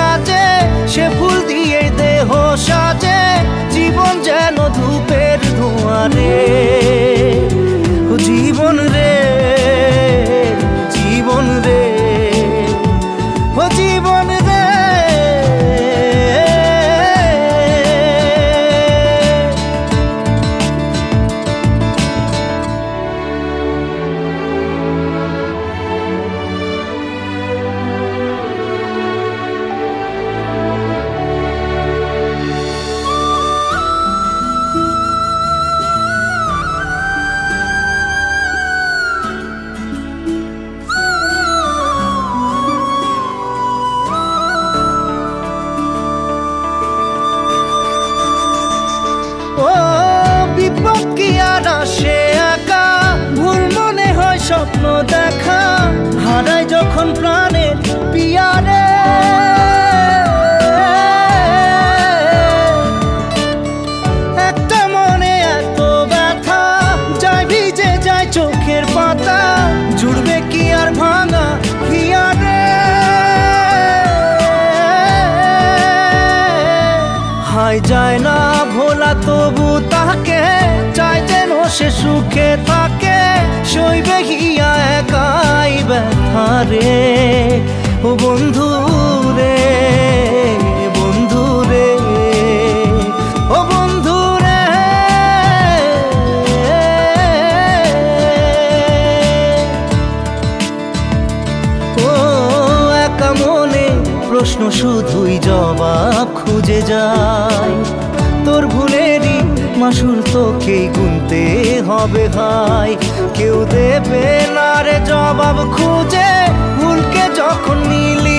কাজে সে ফুল দিয়ে দেহ সাজে জীবন যেন ধূপের ধোঁয়ারে স্বপ্ন দেখা, হারায় যখন প্রাণের পিয়ারে। একটা মনে এত ব্যথা, যায় ভিজে যায় চোখের পাতা, জুড়বে কি আর ভাঙা হিয়ারে। হায় যায় না ভোলা, তবু তাকে চাই যেন সে সুখে থাকে। সইবে হিয়া একাই ব্যথা রে। ও বন্ধু রে বন্ধু রে, ও বন্ধু রে। ও একা প্রশ্ন শুধুই জবাব খুঁজে যায়। তোর ভুলেরই মাসুল তোকেই গুনতে হবে ভাই। কেউ দেবে না রে জবাব খুঁজে ভুলকে যখন নিলি